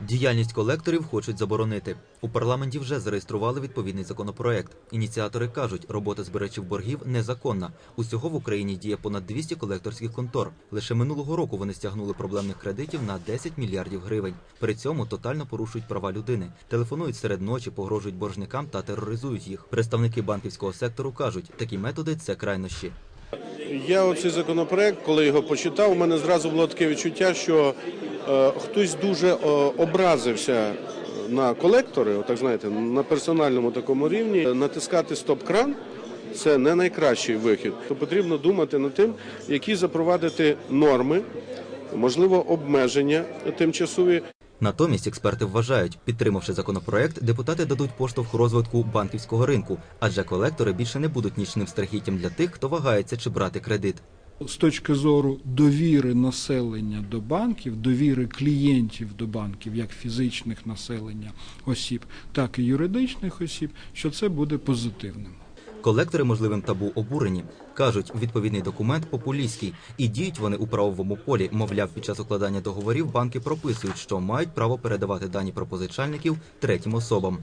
Діяльність колекторів хочуть заборонити. У парламенті вже зареєстрували відповідний законопроект. Ініціатори кажуть, робота збирачів боргів незаконна. Усього в Україні діє понад 200 колекторських контор. Лише минулого року вони стягнули проблемних кредитів на 10 мільярдів гривень. При цьому тотально порушують права людини, телефонують серед ночі, погрожують боржникам та тероризують їх. Представники банківського сектору кажуть, такі методи це крайнощі. Я оцей законопроект, коли його почитав, у мене зразу було таке відчуття, що хтось дуже е, образився на колектори, отак знаєте, на персональному такому рівні. Натискати стоп-кран це не найкращий вихід. То потрібно думати над тим, які запровадити норми, можливо, обмеження тимчасові. Натомість експерти вважають, підтримавши законопроект, депутати дадуть поштовх розвитку банківського ринку, адже колектори більше не будуть нічним страхіттям для тих, хто вагається чи брати кредит. З точки зору довіри населення до банків, довіри клієнтів до банків, як фізичних населення осіб, так і юридичних осіб, що це буде позитивним. Колектори можливим табу обурені. Кажуть, відповідний документ популістський, і діють вони у правовому полі. Мовляв, під час укладання договорів банки прописують, що мають право передавати дані про позичальників третім особам.